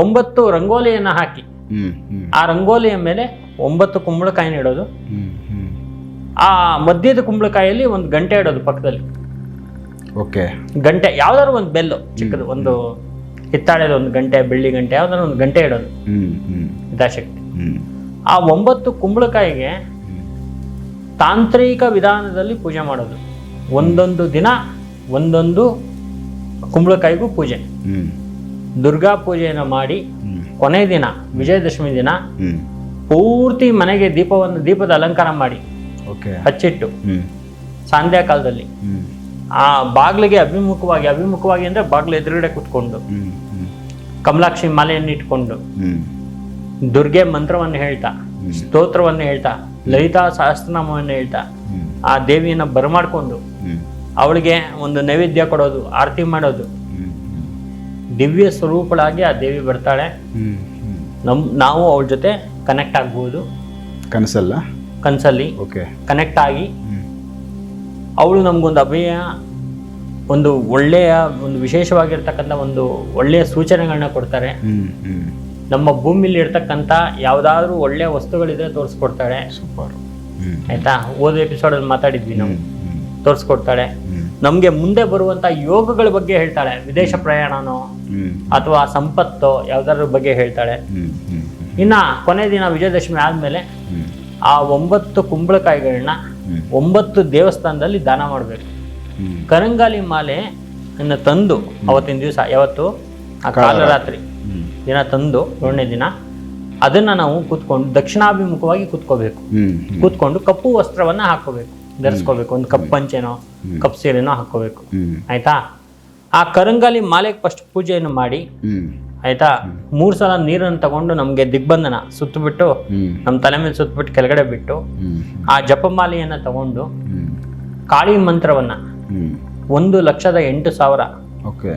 ಒಂಬತ್ತು ರಂಗೋಲಿಯನ್ನು ಹಾಕಿ. ಆ ರಂಗೋಲಿಯ ಮೇಲೆ ಒಂಬತ್ತು ಕುಂಬಳಕಾಯಿನ ಇಡೋದು. ಆ ಮಧ್ಯದ ಕುಂಬಳಕಾಯಲ್ಲಿ ಒಂದು ಗಂಟೆ ಇಡೋದು ಪಕ್ಕದಲ್ಲಿ. ಓಕೆ. ಗಂಟೆ ಯಾವ್ದಾದ್ರು ಒಂದು ಬೆಲ್ಲು ಚಿಕ್ಕದು ಒಂದು ಹಿತ್ತಾಳೆದ ಒಂದು ಗಂಟೆ ಬೆಳ್ಳಿ ಗಂಟೆ ಯಾವ್ದಾದ್ರು ಒಂದು ಗಂಟೆ ಇಡೋದು. ಯಥಾಶಕ್ತಿ ಆ ಒಂಬತ್ತು ಕುಂಬಳಕಾಯಿಗೆ ತಾಂತ್ರಿಕ ವಿಧಾನದಲ್ಲಿ ಪೂಜೆ ಮಾಡೋದು. ಒಂದೊಂದು ದಿನ ಒಂದೊಂದು ಕುಂಬಳಕಾಯಿಗೂ ಪೂಜೆ. ದುರ್ಗಾ ಪೂಜೆಯನ್ನು ಮಾಡಿ ಕೊನೆ ದಿನ ವಿಜಯದಶಮಿ ದಿನ ಪೂರ್ತಿ ಮನೆಗೆ ದೀಪವನ್ನು ದೀಪದ ಅಲಂಕಾರ ಮಾಡಿ ಹಚ್ಚಿಟ್ಟು ಹ್ಮ್. ಸಂಧ್ಯಾ ಕಾಲದಲ್ಲಿ. ಆ ಬಾಗಿಲಿಗೆ ಅಭಿಮುಖವಾಗಿ ಅಭಿಮುಖವಾಗಿ ಅಂದ್ರೆ ಬಾಗಿಲು ಎದುರುಗಡೆ ಕೂತ್ಕೊಂಡು ಕಮಲಾಕ್ಷಿ ಮಾಲೆಯನ್ನು ಇಟ್ಕೊಂಡು ದುರ್ಗೆ ಮಂತ್ರವನ್ನು ಹೇಳ್ತಾ ಸ್ತೋತ್ರವನ್ನು ಹೇಳ್ತಾ ಲಲಿತಾ ಸಹಸ್ರನಾಮವನ್ನು ಹೇಳ್ತಾ ಆ ದೇವಿಯನ್ನು ಬರಮಾಡ್ಕೊಂಡು ಅವಳಿಗೆ ಒಂದು ನೈವೇದ್ಯ ಕೊಡೋದು ಆರತಿ ಮಾಡೋದು ದಿವ್ಯ ಸ್ವರೂಪಳಾಗಿ ಆ ದೇವಿ ಬರ್ತಾಳೆ. ನಮ್ ನಾವು ಅವಳ ಜೊತೆ ಕನೆಕ್ಟ್ ಆಗ್ಬೋದು. ಕನಸಲ್ಲ? ಕನಸಲ್ಲಿ ಓಕೆ ಕನೆಕ್ಟ್ ಆಗಿ ಅವಳು ನಮಗೊಂದು ಅಭಯ ಒಂದು ಒಳ್ಳೆಯ ಒಂದು ವಿಶೇಷವಾಗಿರ್ತಕ್ಕಂಥ ಒಂದು ಒಳ್ಳೆಯ ಸೂಚನೆಗಳನ್ನ ಕೊಡ್ತಾರೆ. ನಮ್ಮ ಭೂಮಿಲಿ ಇರ್ತಕ್ಕಂಥ ಯಾವುದಾದ್ರೂ ಒಳ್ಳೆಯ ವಸ್ತುಗಳಿದ್ರೆ ತೋರಿಸ್ಕೊಡ್ತಾಳೆ. ಸೂಪರ್ ಆಯ್ತಾ? ಓದೋ ಎಪಿಸೋಡಲ್ಲಿ ಮಾತಾಡಿದ್ವಿ ನಾವು. ತೋರಿಸ್ಕೊಡ್ತಾಳೆ. ನಮಗೆ ಮುಂದೆ ಬರುವಂತ ಯೋಗಗಳ ಬಗ್ಗೆ ಹೇಳ್ತಾಳೆ. ವಿದೇಶ ಪ್ರಯಾಣನೋ ಅಥವಾ ಸಂಪತ್ತೋ ಯಾವ್ದಾದ್ರ ಬಗ್ಗೆ ಹೇಳ್ತಾಳೆ. ಇನ್ನ ಕೊನೆ ದಿನ ವಿಜಯದಶಮಿ ಆದಮೇಲೆ ಆ ಒಂಬತ್ತು ಕುಂಬಳಕಾಯಿಗಳನ್ನ ಒಂಬತ್ತು ದೇವಸ್ಥಾನದಲ್ಲಿ ದಾನ ಮಾಡಬೇಕು. ಕರಂಗಾಲಿ ಮಾಲೆ ಅನ್ನ ತಂದು ಅವತ್ತಿನ ದಿವಸ ಯಾವತ್ತು? ಆ ಕಾಲರಾತ್ರಿ. ದಿನ ತಂದು ಏಳನೇ ದಿನ ಅದನ್ನ ನಾವು ಕೂತ್ಕೊಂಡು ದಕ್ಷಿಣಾಭಿಮುಖವಾಗಿ ಕೂತ್ಕೋಬೇಕು. ಕೂತ್ಕೊಂಡು ಕಪ್ಪು ವಸ್ತ್ರವನ್ನ ಹಾಕೋಬೇಕು. ಧರಿಸ್ಕೋಬೇಕು ಒಂದು ಕಪ್ ಪಂಚೆನೋ ಕಪ್ ಸೀರೆನೋ ಹಾಕೋಬೇಕು ಆಯ್ತಾ? ಆ ಕರಂಗಾಲಿ ಮಾಲೆಗೆ ಫಸ್ಟ್ ಪೂಜೆಯನ್ನು ಮಾಡಿ ಆಯ್ತಾ? ಮೂರು ಸಲ ನೀರನ್ನು ತಗೊಂಡು ನಮಗೆ ದಿಗ್ಬಂಧನ ಸುತ್ತಬಿಟ್ಟು ನಮ್ಮ ತಲೆ ಮೇಲೆ ಸುತ್ತಬಿಟ್ಟು ಕೆಳಗಡೆ ಬಿಟ್ಟು ಆ ಜಪಮಾಲೆಯನ್ನ ತಗೊಂಡು ಕಾಳಿ ಮಂತ್ರವನ್ನ ಒಂದು ಲಕ್ಷದ ಎಂಟು ಸಾವಿರ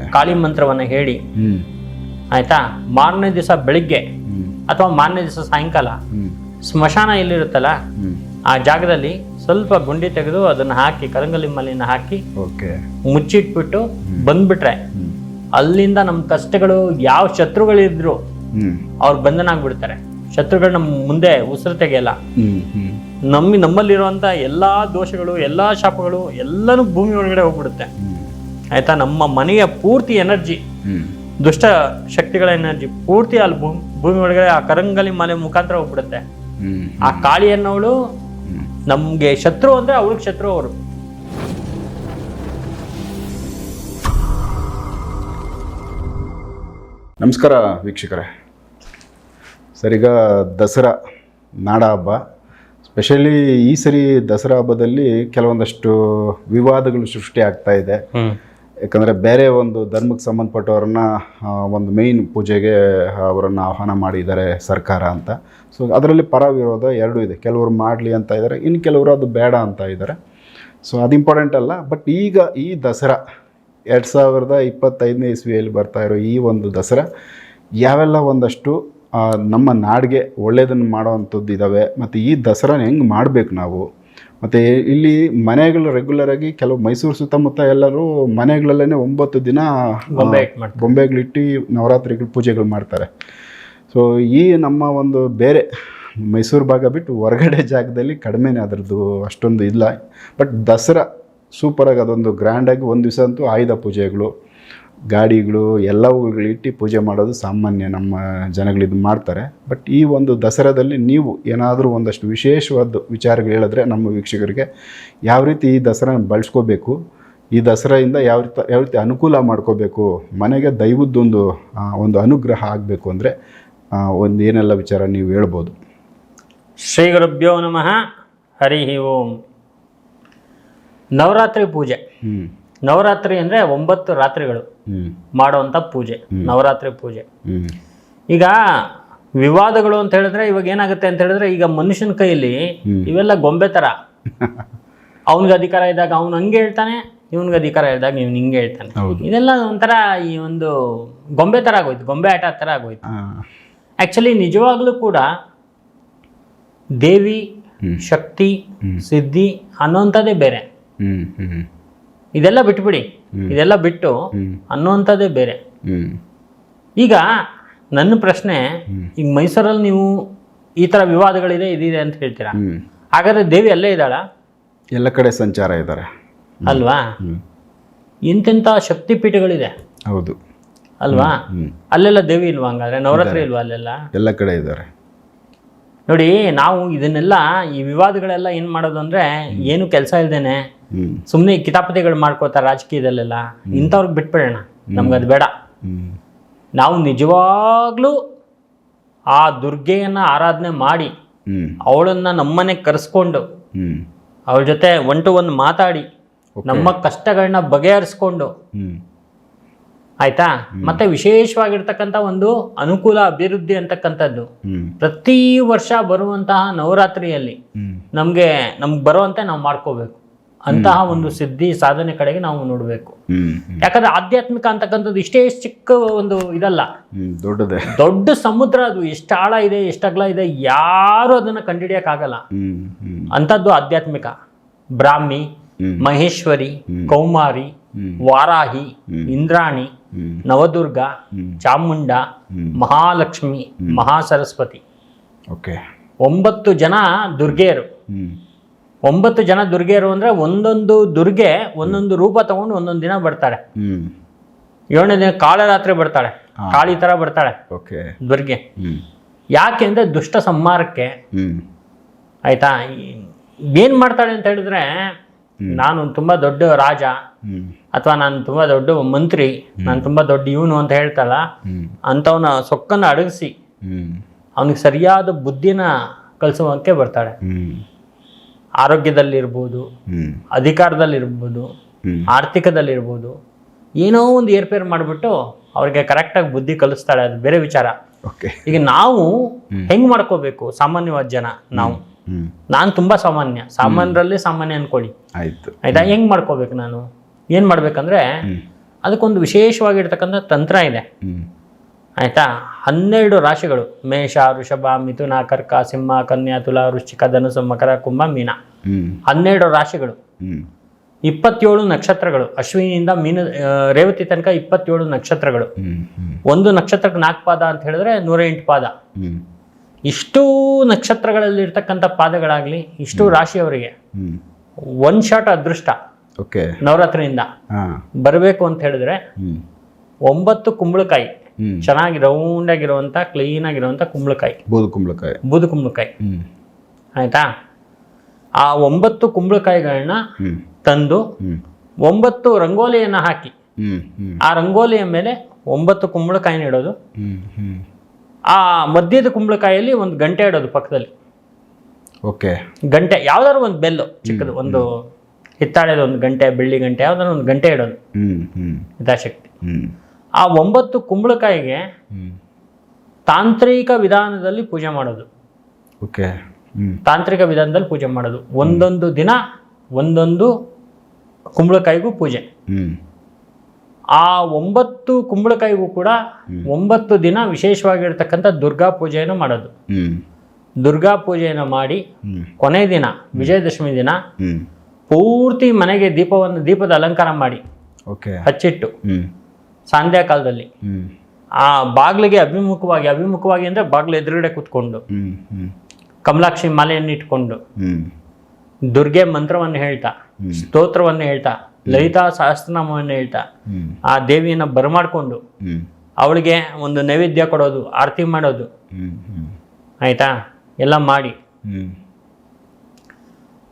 ಕಾಳಿ ಮಂತ್ರವನ್ನ ಹೇಳಿ ಆಯ್ತಾ? ಮಾರನೇ ದಿವಸ ಬೆಳಿಗ್ಗೆ ಅಥವಾ ಮಾರನೇ ದಿವಸ ಸಾಯಂಕಾಲ ಸ್ಮಶಾನ ಎಲ್ಲಿರುತ್ತಲ್ಲ ಆ ಜಾಗದಲ್ಲಿ ಸ್ವಲ್ಪ ಗುಂಡಿ ತೆಗೆದು ಅದನ್ನ ಹಾಕಿ ಕರಂಗಲಿ ಮಲ್ಲಿನ ಹಾಕಿ ಓಕೆ. ಮುಚ್ಚಿಟ್ಬಿಟ್ಟು ಬಂದ್ಬಿಟ್ರೆ ಅಲ್ಲಿಂದ ನಮ್ಮ ಕಷ್ಟಗಳು ಯಾವ ಶತ್ರುಗಳಿದ್ರು ಅವ್ರ ಬಂಧನ ಆಗ್ಬಿಡ್ತಾರೆ ಶತ್ರುಗಳು ನಮ್ಮ ಮುಂದೆ ಉಸಿರು ತೆಗೆಯಲ್ಲ. ನಮ್ಮ ನಮ್ಮಲ್ಲಿರುವಂಥ ಎಲ್ಲ ದೋಷಗಳು ಎಲ್ಲಾ ಶಾಪಗಳು ಎಲ್ಲನೂ ಭೂಮಿ ಒಳಗಡೆ ಹೋಗ್ಬಿಡುತ್ತೆ. ಆಯ್ತಾ? ನಮ್ಮ ಮನೆಯ ಪೂರ್ತಿ ಎನರ್ಜಿ ದುಷ್ಟ ಶಕ್ತಿಗಳ ಎನರ್ಜಿ ಪೂರ್ತಿ ಅಲ್ಲಿ ಭೂಮಿ ಭೂಮಿ ಒಳಗಡೆ ಆ ಕರಂಗಲಿ ಮಾಲೆ ಮುಖಾಂತರ ಹೋಗ್ಬಿಡುತ್ತೆ. ಆ ಕಾಳಿ ಅನ್ನೋಳು ಹ್ಮ್ ನಮ್ಗೆ ಶತ್ರು ಅಂದ್ರೆ ಅವಳಿಗೆ ಶತ್ರು ಅವರು. ನಮಸ್ಕಾರ ವೀಕ್ಷಕರೇ. ಸರಿಗ ದಸರಾ ನಾಡ ಹಬ್ಬ. ಸ್ಪೆಷಲಿ ಈ ಸರಿ ದಸರಾ ಹಬ್ಬದಲ್ಲಿ ಕೆಲವೊಂದಷ್ಟು ವಿವಾದಗಳು ಸೃಷ್ಟಿ ಆಗ್ತಾ ಇದೆ. ಯಾಕಂದರೆ ಬೇರೆ ಒಂದು ಧರ್ಮಕ್ಕೆ ಸಂಬಂಧಪಟ್ಟವ್ರನ್ನ ಒಂದು ಮೇಯ್ನ್ ಪೂಜೆಗೆ ಅವರನ್ನು ಆಹ್ವಾನ ಮಾಡಿದ್ದಾರೆ ಸರ್ಕಾರ ಅಂತ. ಸೊ ಅದರಲ್ಲಿ ಪರ ವಿರೋಧ ಎರಡೂ ಇದೆ. ಕೆಲವರು ಮಾಡಲಿ ಅಂತ ಇದ್ದಾರೆ ಇನ್ನು ಕೆಲವರು ಅದು ಬೇಡ ಅಂತ ಇದ್ದಾರೆ ಸೊ ಅದು ಇಂಪಾರ್ಟೆಂಟ್ ಅಲ್ಲ. ಬಟ್ ಈಗ ಈ ದಸರಾ, ಎರಡು ಸಾವಿರದ ಇಪ್ಪತ್ತೈದನೇ ಇಸ್ವಿಯಲ್ಲಿ ಬರ್ತಾ ಇರೋ ಈ ಒಂದು ದಸರಾ, ಯಾವೆಲ್ಲ ಒಂದಷ್ಟು ನಮ್ಮ ನಾಡಿಗೆ ಒಳ್ಳೆಯದನ್ನು ಮಾಡೋವಂಥದ್ದು ಇದ್ದಾವೆ ಮತ್ತು ಈ ದಸರಾನ ಹೆಂಗೆ ಮಾಡಬೇಕು ನಾವು? ಮತ್ತು ಇಲ್ಲಿ ಮನೆಗಳು ರೆಗ್ಯುಲರಾಗಿ ಕೆಲವು ಮೈಸೂರು ಸುತ್ತಮುತ್ತ ಎಲ್ಲರೂ ಮನೆಗಳಲ್ಲೇ ಒಂಬತ್ತು ದಿನ ಬೊಂಬೆಗಳಿಟ್ಟು. ನವರಾತ್ರಿಗಳು ಪೂಜೆಗಳು ಮಾಡ್ತಾರೆ. ಸೊ ಈ ನಮ್ಮ ಒಂದು ಬೇರೆ ಮೈಸೂರು ಭಾಗ ಬಿಟ್ಟು ಹೊರಗಡೆ ಜಾಗದಲ್ಲಿ ಕಡಿಮೆನೇ ಅದರದ್ದು ಅಷ್ಟೊಂದು ಇಲ್ಲ. ಬಟ್ ದಸರಾ ಸೂಪರಾಗಿ ಅದೊಂದು ಗ್ರ್ಯಾಂಡಾಗಿ ಒಂದು ದಿವಸ ಅಂತೂ ಆಯುಧ ಪೂಜೆಗಳು. ಗಾಡಿಗಳು ಎಲ್ಲವುಗಳಿಟ್ಟು ಪೂಜೆ ಮಾಡೋದು ಸಾಮಾನ್ಯ ನಮ್ಮ ಜನಗಳಿದು ಮಾಡ್ತಾರೆ. ಬಟ್ ಈ ಒಂದು ದಸರಾದಲ್ಲಿ ನೀವು ಏನಾದರೂ ಒಂದಷ್ಟು ವಿಶೇಷವಾದ ವಿಚಾರಗಳು ಹೇಳಿದ್ರೆ ನಮ್ಮ ವೀಕ್ಷಕರಿಗೆ ಯಾವ ರೀತಿ ಈ ದಸರಾನ ಬಳಸ್ಕೋಬೇಕು ಈ ದಸರಾಯಿಂದ ಯಾವ ರೀತಿ ಯಾವ ರೀತಿ ಅನುಕೂಲ ಮಾಡ್ಕೋಬೇಕು ಮನೆಗೆ ದೈವದ್ದೊಂದು ಒಂದು ಅನುಗ್ರಹ ಆಗಬೇಕು ಅಂದರೆ ಒಂದು ಏನೆಲ್ಲ ವಿಚಾರ ನೀವು ಹೇಳ್ಬೋದು. ಶ್ರೀ ಗುರುಭ್ಯೋ ನಮಃ ಹರಿ ಓಂ. ನವರಾತ್ರಿ ಪೂಜೆ. ಹ್ಞೂ ನವರಾತ್ರಿ ಅಂದರೆ ಒಂಬತ್ತು ರಾತ್ರಿಗಳು. ಮಾಡುವಂಥ ಪೂಜೆ ನವರಾತ್ರಿ ಪೂಜೆ. ಈಗ ವಿವಾದಗಳು ಅಂತ ಹೇಳಿದ್ರೆ ಇವಾಗ ಏನಾಗುತ್ತೆ ಅಂತ ಹೇಳಿದ್ರೆ ಈಗ ಮನುಷ್ಯನ ಕೈಯಲ್ಲಿ ಇವೆಲ್ಲ ಗೊಂಬೆ ತರ. ಅವನಿಗೆ ಅಧಿಕಾರ ಇದ್ದಾಗ ಅವ್ನು ಹಂಗೆ ಹೇಳ್ತಾನೆ ಇವನ್ಗೆ ಅಧಿಕಾರ ಇದ್ದಾಗ ಇವ್ನು ಹಿಂಗೆ ಹೇಳ್ತಾನೆ. ಇದೆಲ್ಲ ಒಂಥರ ಈ ಒಂದು ಗೊಂಬೆ ತರ ಆಗೋಯ್ತು ಗೊಂಬೆ ಆಟ ತರ ಆಗೋಯ್ತು. ಆ್ಯಕ್ಚುಲಿ ಆಕ್ಚುಲಿ ನಿಜವಾಗ್ಲೂ ಕೂಡ ದೇವಿ ಶಕ್ತಿ ಸಿದ್ಧಿ ಅನ್ನೋಂಥದ್ದೇ ಬೇರೆ. ಇದೆಲ್ಲ ಬಿಟ್ಬಿಡಿ. ಇದೆಲ್ಲ ಬಿಟ್ಟು ಅನ್ನುವಂಥದ್ದೇ ಬೇರೆ. ಈಗ ನನ್ನ ಪ್ರಶ್ನೆ ಈಗ ಮೈಸೂರಲ್ಲಿ ನೀವು ಈ ಥರ ವಿವಾದಗಳಿದೆ ಇದಿದೆ ಅಂತ ಹೇಳ್ತೀರಾ? ಹಾಗಾದ್ರೆ ದೇವಿ ಅಲ್ಲೇ ಇದ್ದಾಳ? ಎಲ್ಲ ಕಡೆ ಸಂಚಾರ ಇದ್ದಾರೆ. ಅಲ್ವಾ? ಹ್ಞೂ ಶಕ್ತಿ ಶಕ್ತಿಪೀಠಗಳಿದೆ. ಹೌದು. ಅಲ್ವಾ? ಅಲ್ಲೆಲ್ಲ ದೇವಿ ಇಲ್ವಾ ಹಂಗಾದ್ರೆ? ನವರಾತ್ರಿ ಇಲ್ವಾ ಅಲ್ಲೆಲ್ಲ? ಎಲ್ಲ ಕಡೆ ಇದ್ದಾರೆ. ನೋಡಿ ನಾವು ಇದನ್ನೆಲ್ಲ ಈ ವಿವಾದಗಳೆಲ್ಲ ಏನು ಮಾಡೋದು ಅಂದರೆ ಏನು ಕೆಲಸ ಇಲ್ದೇನೆ ಸುಮ್ಮನೆ ಕಿತಾಪತಿಗಳು ಮಾಡ್ಕೋತಾರೆ ರಾಜಕೀಯದಲ್ಲೆಲ್ಲ ಇಂಥವ್ರಿಗೆ ಬಿಟ್ಬಿಡೋಣ. ನಮ್ಗದು ಬೇಡ. ನಾವು ನಿಜವಾಗ್ಲೂ ಆ ದುರ್ಗೆಯನ್ನು ಆರಾಧನೆ ಮಾಡಿ ಅವಳನ್ನ ನಮ್ಮನೆ ನಮ್ಮನೆಗೆ ಕರೆಸ್ಕೊಂಡು ಅವಳ ಜೊತೆ ಒನ್ ಟು ಒನ್ ಮಾತಾಡಿ ನಮ್ಮ ಕಷ್ಟಗಳನ್ನ ಬಗೆಹರಿಸ್ಕೊಂಡು ಆಯ್ತಾ? ಮತ್ತೆ ವಿಶೇಷವಾಗಿರ್ತಕ್ಕಂಥ ಒಂದು ಅನುಕೂಲ ಅಭಿವೃದ್ಧಿ ಅಂತಕ್ಕಂಥದ್ದು. ಪ್ರತಿ ವರ್ಷ ಬರುವಂತಹ ನವರಾತ್ರಿಯಲ್ಲಿ ನಮಗೆ ನಮ್ಗೆ ಬರುವಂತೆ ನಾವು ಮಾಡ್ಕೋಬೇಕು. ಅಂತಹ ಒಂದು ಸಿದ್ಧಿ ಸಾಧನೆ ಕಡೆಗೆ ನಾವು ನೋಡಬೇಕು. ಯಾಕಂದ್ರೆ ಆಧ್ಯಾತ್ಮಿಕ ಅಂತಕ್ಕಂಥದ್ದು ಇಷ್ಟೇ ಚಿಕ್ಕ ಒಂದು ಇದಲ್ಲ. ದೊಡ್ಡದೇ. ದೊಡ್ಡ ಸಮುದ್ರ ಅದು ಎಷ್ಟು ಆಳ ಇದೆ ಎಷ್ಟು ಅಗಲ ಇದೆ ಯಾರು ಅದನ್ನ ಕಂಡುಹಿಡಿಯಕ್ಕಾಗಲ್ಲ. ಹ್ಞೂ ಅಂಥದ್ದು ಆಧ್ಯಾತ್ಮಿಕ. ಬ್ರಾಹ್ಮಿ ಮಹೇಶ್ವರಿ ಕೌಮಾರಿ ವಾರಾಹಿ ಇಂದ್ರಾಣಿ ನವದುರ್ಗ. ಚಾಮುಂಡ. ಮಹಾಲಕ್ಷ್ಮಿ ಮಹಾಸರಸ್ವತಿ. ಓಕೆ. ಒಂಬತ್ತು ಜನ ದುರ್ಗೆಯರು. ಒಂಬತ್ತು ಜನ ದುರ್ಗೆಯರು ಅಂದರೆ ಒಂದೊಂದು ದುರ್ಗೆ ಒಂದೊಂದು ರೂಪ ತಗೊಂಡು ಒಂದೊಂದು ದಿನ ಬರ್ತಾಳೆ. ಏಳನೇ ದಿನ ಕಾಳರಾತ್ರಿ ಬರ್ತಾಳೆ. ಕಾಳಿ ತರ ಬರ್ತಾಳೆ ಓಕೆ. ದುರ್ಗೆ. ಯಾಕೆ ಅಂದ್ರೆ ದುಷ್ಟ ಸಂಹಾರಕ್ಕೆ ಆಯ್ತಾ? ಏನ್ ಮಾಡ್ತಾಳೆ ಅಂತ ಹೇಳಿದ್ರೆ ನಾನು ತುಂಬಾ ದೊಡ್ಡ ರಾಜ ಅಥವಾ ನಾನು ತುಂಬಾ ದೊಡ್ಡ ಮಂತ್ರಿ ನಾನು ತುಂಬಾ ದೊಡ್ಡ ಇವನು ಅಂತ ಹೇಳ್ತಾಳ ಹ್ಞೂ ಅಂಥವನ ಸೊಕ್ಕನ್ನು ಅಡಗಿಸಿ ಅವನಿಗೆ ಸರಿಯಾದ ಬುದ್ಧಿನ ಕಲಿಸುವಂತೆ ಬರ್ತಾಳೆ. ಆರೋಗ್ಯದಲ್ಲಿರ್ಬೋದು ಅಧಿಕಾರದಲ್ಲಿರ್ಬೋದು ಆರ್ಥಿಕದಲ್ಲಿರ್ಬೋದು ಏನೋ ಒಂದು ಏರ್ಪೇರ್ ಮಾಡಿಬಿಟ್ಟು ಅವ್ರಿಗೆ ಕರೆಕ್ಟಾಗಿ ಬುದ್ಧಿ ಕಲಿಸ್ತಾಳೆ ಅದು ಬೇರೆ ವಿಚಾರ. ಈಗ ನಾವು ಹೆಂಗ್ ಮಾಡ್ಕೋಬೇಕು ಸಾಮಾನ್ಯವಾದ ಜನ ನಾವು? ನಾನು ತುಂಬಾ ಸಾಮಾನ್ಯ ಸಾಮಾನ್ಯರಲ್ಲಿ ಸಾಮಾನ್ಯ ಅನ್ಕೊಳ್ಳಿ. ಆಯಿತು. ಆಯ್ತಾ? ಹೆಂಗ್ ಮಾಡ್ಕೋಬೇಕು ನಾನು? ಏನ್ ಮಾಡ್ಬೇಕಂದ್ರೆ ಅದಕ್ಕೊಂದು ವಿಶೇಷವಾಗಿರ್ತಕ್ಕಂಥ ತಂತ್ರ ಇದೆ. ಆಯ್ತಾ? ಹನ್ನೆರಡು ರಾಶಿಗಳು. ಮೇಷ ವೃಷಭ ಮಿಥುನ ಕರ್ಕ ಸಿಂಹ ಕನ್ಯಾ ತುಲಾ ವೃಶ್ಚಿಕ ಧನುಸು ಮಕರ ಕುಂಭ ಮೀನ. ಹನ್ನೆರಡು ರಾಶಿಗಳು. ಇಪ್ಪತ್ತೇಳು ನಕ್ಷತ್ರಗಳು. ಅಶ್ವಿನಿಯಿಂದ ಮೀನ ರೇವತಿ ತನಕ ಇಪ್ಪತ್ತೇಳು ನಕ್ಷತ್ರಗಳು. ಒಂದು ನಕ್ಷತ್ರಕ್ಕೆ ನಾಲ್ಕು ಪಾದ ಅಂತ ಹೇಳಿದ್ರೆ ನೂರ ಎಂಟು ಪಾದ ಇಷ್ಟು ನಕ್ಷತ್ರಗಳಲ್ಲಿ ಇರ್ತಕ್ಕಂಥ ಪಾದಗಳಾಗ್ಲಿ ಇಷ್ಟು ರಾಶಿಯವರಿಗೆ ಒನ್ ಶಾಟ್ ಅದೃಷ್ಟ. ಓಕೆ. ನವರಾತ್ರಿಯಿಂದ. ಬರಬೇಕು ಅಂತ ಹೇಳಿದ್ರೆ ಒಂಬತ್ತು ಕುಂಬಳಕಾಯಿ. ಚೆನ್ನಾಗಿ ರೌಂಡ್ ಕ್ಲೀನಾಗಿರುವಂಥ ಕ್ಲೀನ್ ಆಗಿರುವಂತ ಕುಂಬಳಕಾಯಿ. ಬೂದು ಕುಂಬಳಕಾಯಿ. ಬೂದು ಕುಂಬಳಕಾಯಿ. ಆಯ್ತಾ? ಆ ಒಂಬತ್ತು ಕುಂಬಳಕಾಯಿಗಳನ್ನ ತಂದು ಒಂಬತ್ತು ರಂಗೋಲಿಯನ್ನು ಹಾಕಿ. ಆ ರಂಗೋಲಿಯ ಮೇಲೆ ಒಂಬತ್ತು ಕುಂಬಳಕಾಯಿನ ಇಡೋದು. ಆ ಮಧ್ಯದ ಕುಂಬಳಕಾಯಲ್ಲಿ ಒಂದು ಗಂಟೆ ಇಡೋದು ಪಕ್ಕದಲ್ಲಿ. ಓಕೆ. ಗಂಟೆ ಯಾವ್ದಾದ್ರು ಒಂದು ಬೆಲ್ಲು ಚಿಕ್ಕದು ಒಂದು ಹಿತ್ತಾಳೆದ ಒಂದು ಗಂಟೆ ಬೆಳ್ಳಿ ಗಂಟೆ ಯಾವ್ದಾದ್ರು ಒಂದು ಗಂಟೆ ಇಡೋದು. ಯಥಾಶಕ್ತಿ. ಹ್ಞೂ ಆ ಒಂಬತ್ತು ಕುಂಬಳಕಾಯಿಗೆ ತಾಂತ್ರಿಕ ವಿಧಾನದಲ್ಲಿ ಪೂಜೆ ಮಾಡೋದು. ಓಕೆ. ತಾಂತ್ರಿಕ ವಿಧಾನದಲ್ಲಿ ಪೂಜೆ ಮಾಡೋದು. ಒಂದೊಂದು ದಿನ ಒಂದೊಂದು ಕುಂಬಳಕಾಯಿಗೂ ಪೂಜೆ. ಆ ಒಂಬತ್ತು ಕುಂಬಳಕಾಯಿಗೂ ಕೂಡ ಒಂಬತ್ತು ದಿನ ವಿಶೇಷವಾಗಿರ್ತಕ್ಕಂಥ ದುರ್ಗಾ ಪೂಜೆಯನ್ನು ಮಾಡೋದು. ದುರ್ಗಾ ಪೂಜೆಯನ್ನು ಮಾಡಿ ಕೊನೆ ದಿನ ವಿಜಯದಶಮಿ ದಿನ ಪೂರ್ತಿ ಮನೆಗೆ ದೀಪವನ್ನು ದೀಪದ ಅಲಂಕಾರ ಮಾಡಿ ಓಕೆ. ಹಚ್ಚಿಟ್ಟು ಹ್ಞೂ ಸಂಧ್ಯಾ ಕಾಲದಲ್ಲಿ. ಆ ಬಾಗಿಲಿಗೆ ಅಭಿಮುಖವಾಗಿ ಅಭಿಮುಖವಾಗಿ ಅಂದರೆ ಬಾಗಿಲು ಎದುರುಗಡೆ ಕೂತ್ಕೊಂಡು. ಕಮಲಾಕ್ಷಿ ಮಾಲೆಯನ್ನು ಇಟ್ಕೊಂಡು. ದುರ್ಗೆ ಮಂತ್ರವನ್ನು ಹೇಳ್ತಾ ಸ್ತೋತ್ರವನ್ನು ಹೇಳ್ತಾ ಲಲಿತಾ ಸಹಸ್ರನಾಮವನ್ನು ಹೇಳ್ತಾ ಆ ದೇವಿಯನ್ನ ಬರಮಾಡ್ಕೊಂಡು ಅವಳಿಗೆ ಒಂದು ನೈವೇದ್ಯ ಕೊಡೋದು ಆರತಿ ಮಾಡೋದು. ಆಯಿತಾ? ಎಲ್ಲ ಮಾಡಿ.